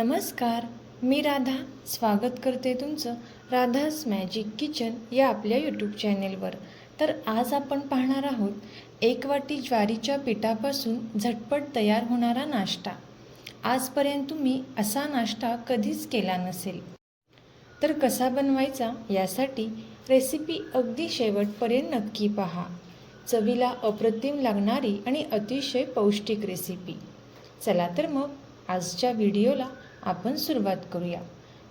नमस्कार मी राधा. स्वागत करते तुमचं राधास मॅजिक किचन या आपल्या यूट्यूब चॅनेलवर तर आज आपण पाहणार आहोत एक वाटी ज्वारीच्या पिठापासून झटपट तयार होणारा नाश्ता. आजपर्यंत तुम्ही असा नाश्ता कधीच केला नसेल. तर कसा बनवायचा यासाठी रेसिपी अगदी शेवटपर्यंत नक्की पहा. चवीला अप्रतिम लागणारी आणि अतिशय पौष्टिक रेसिपी चला तर मग आजच्या व्हिडिओला आपण सुरुवात करूया.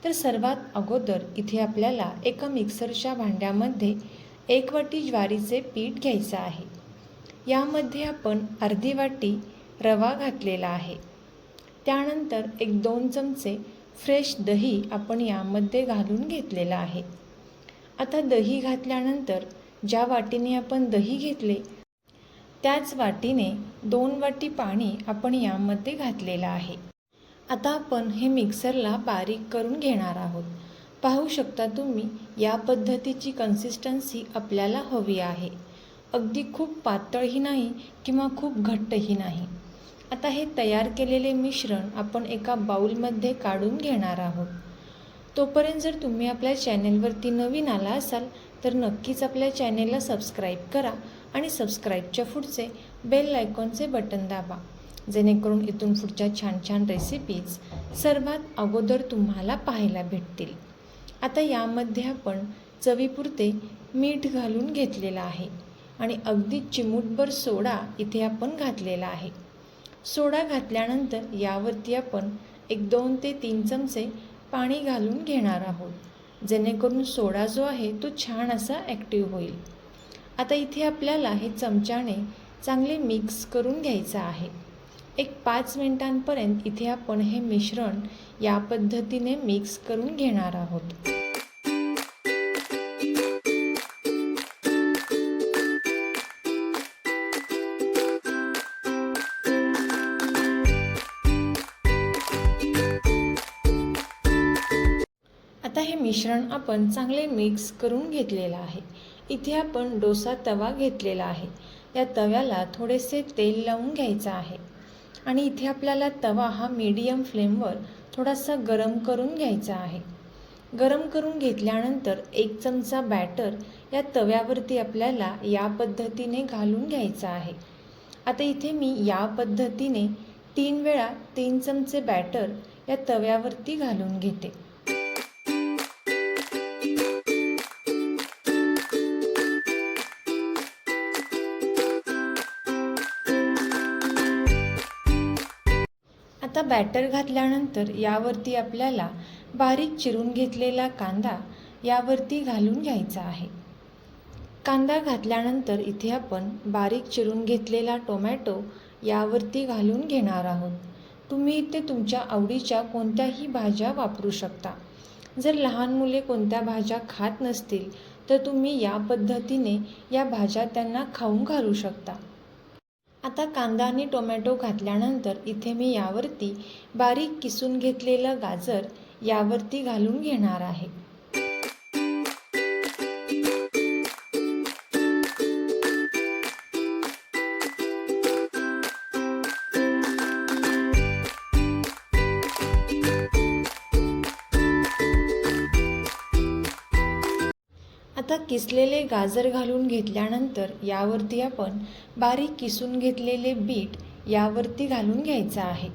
तर सर्वात अगोदर इथे आपल्याला एका मिक्सरच्या भांड्यामध्ये एक वाटी ज्वारीचे पीठ घ्यायचं आहे. यामध्ये आपण अर्धी वाटी रवा घातलेला आहे. त्यानंतर एक दोन चमचे फ्रेश दही आपण यामध्ये घालून घेतलेलं आहे. आता दही घातल्यानंतर ज्या वाटीने आपण दही घेतले त्याच वाटीने दोन वाटी पाणी आपण यामध्ये घातलेलं आहे. आता आपण हे मिक्सरला बारीक करून घेणार आहोत. पाहू शकता तुम्ही या पद्धतीची कन्सिस्टन्सी आपल्याला हवी आहे. अगदी खूप पातळही नाही किंवा खूप घट्टही नाही. आता हे तयार केलेले मिश्रण आपण एका बाऊलमध्ये काढून घेणार आहोत. तोपर्यंत जर तुम्ही आपल्या चॅनेलवरती नवीन आला असाल तर नक्कीच आपल्या चॅनेलला सबस्क्राईब करा आणि सबस्क्राईबच्या पुढचे बेल आयकॉनचे बटन दाबा. जेणेकरून इथून पुढच्या छान छान रेसिपीज सर्वात अगोदर तुम्हाला पाहायला भेटतील. आता यामध्ये आपण चवीपुरते मीठ घालून घेतलेलं आहे आणि अगदी चिमूटभर सोडा इथे आपण घातलेला आहे. सोडा घातल्यानंतर यावरती आपण एक दोन ते तीन चमचे पाणी घालून घेणार आहोत. जेणेकरून सोडा जो आहे तो छान असा ॲक्टिव्ह होईल. आता इथे आपल्याला हे चमच्याने चांगले मिक्स करून घ्यायचं आहे. एक पाच मिनिटांपर्यंत इथे आपण हे मिश्रण या पद्धतीने मिक्स करून घेणार आहोत. आता हे मिश्रण आपण चांगले मिक्स करून घेतलेलं आहे. इथे आपण डोसा तवा घेतलेला आहे. या तव्याला थोडेसे तेल लावून घ्यायचं आहे. आणि इथे आपल्याला तवा हा मीडियम फ्लेमवर थोडासा गरम करून घ्यायचा आहे. गरम करून घेतल्यानंतर एक चमचा बॅटर या तव्यावरती आपल्याला या पद्धतीने घालून घ्यायचा आहे. आता इथे मी या पद्धतीने तीन वेळा तीन चमचे बॅटर या तव्यावरती घालून घेते. बॅटर घातल्यानंतर यावरती आपल्याला बारीक चिरून घेतलेला कांदा यावरती घालून घ्यायचा आहे. कांदा घातल्यानंतर इथे आपण बारीक चिरून घेतलेला टोमॅटो यावरती घालून घेणार आहोत. तुम्ही इथे तुमच्या आवडीच्या कोणत्याही भाज्या वापरू शकता. जर लहान मुले कोणत्या भाज्या खात नसतील तर तुम्ही या पद्धतीने या भाज्या त्यांना खाऊन घालू शकता. आता कांदा आणि टोमॅटो घातल्यानंतर इथे मी यावरती बारीक किसून घेतलेलं गाजर यावरती घालून घेणार आहे. आता किसलेले गाजर घालून घेतल्यानंतर यावरती आपण बारीक किसून घेतलेले बीट यावरती घालून घ्यायचं आहे.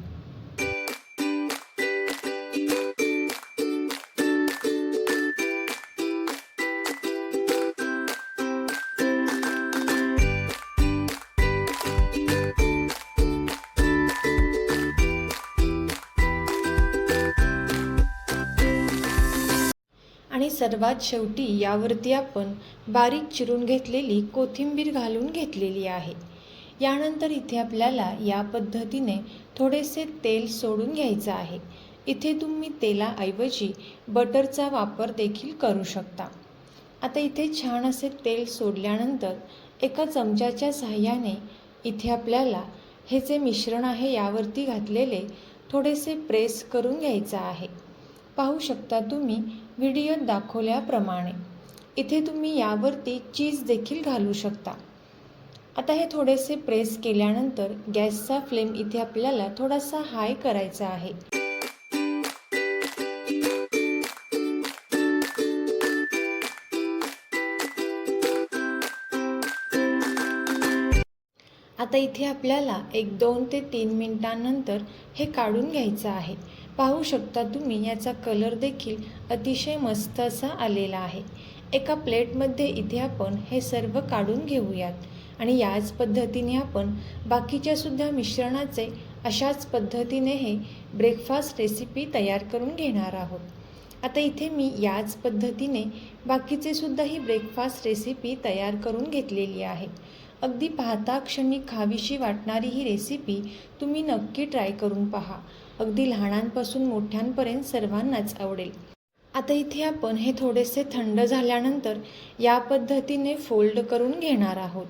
आणि सर्वात शेवटी यावरती आपण बारीक चिरून घेतलेली कोथिंबीर घालून घेतलेली आहे. यानंतर इथे आपल्याला या पद्धतीने थोडेसे तेल सोडून घ्यायचं आहे. इथे तुम्ही तेलाऐवजी बटरचा वापर देखील करू शकता. आता इथे छान असे तेल सोडल्यानंतर एका चमच्याच्या सहाय्याने इथे आपल्याला हे जे मिश्रण आहे यावरती घातलेले थोडेसे प्रेस करून घ्यायचं आहे. पाहू शकता तुम्ही व्हिडिओत दाखवल्याप्रमाणे. इथे तुम्ही यावरती चीज देखील घालू शकता. आता हे थोडेसे प्रेस केल्यानंतर गॅसचा फ्लेम इथे आपल्याला थोडासा हाय करायचा आहे. आता इथे आपल्याला एक दोन ते तीन मिनिटांनंतर हे काढून घ्यायचं आहे. पाहू शकता तुम्ही याचा कलर देखील अतिशय मस्त असा आलेला आहे. एका प्लेटमध्ये इथे आपण हे सर्व काढून घेऊयात. आणि याच पद्धतीने आपण बाकीच्या सुद्धा मिश्रणाचे अशाच पद्धतीने हे ब्रेकफास्ट रेसिपी तयार करून घेणार आहोत. आता इथे मी याच पद्धतीने बाकीचे सुद्धा ही ब्रेकफास्ट रेसिपी तयार करून घेतलेली आहे. अगदी पाहता क्षणी खावीशी वाटणारी ही रेसिपी तुम्ही नक्की ट्राय करून पहा. अगदी लहानांपासून मोठ्यांपर्यंत सर्वांनाच आवडेल. आता इथे आपण हे थोडेसे थंड झाल्यानंतर या पद्धतीने फोल्ड करून घेणार आहोत.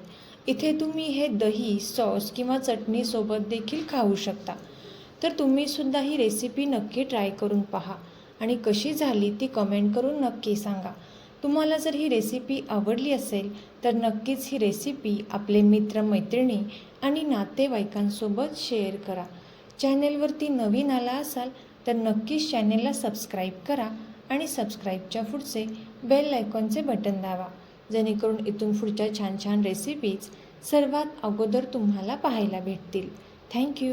इथे तुम्ही हे दही सॉस किंवा चटणीसोबत देखील खाऊ शकता. तर तुम्हीसुद्धा ही रेसिपी नक्की ट्राय करून पहा. आणि कशी झाली ती कमेंट करून नक्की सांगा. तुम्हाला जर ही रेसिपी आवडली असेल तर नक्कीच ही रेसिपी आपले मित्रमैत्रिणी आणि नातेवाईकांसोबत शेअर करा. चॅनेलवरती नवीन आला असाल तर नक्कीच चॅनेलला सबस्क्राईब करा आणि सबस्क्राईबच्या पुढचे बेल आयकॉनचे बटन दाबा. जेणेकरून इथून पुढच्या छान छान रेसिपीज सर्वात अगोदर तुम्हाला पाहायला भेटतील. थँक्यू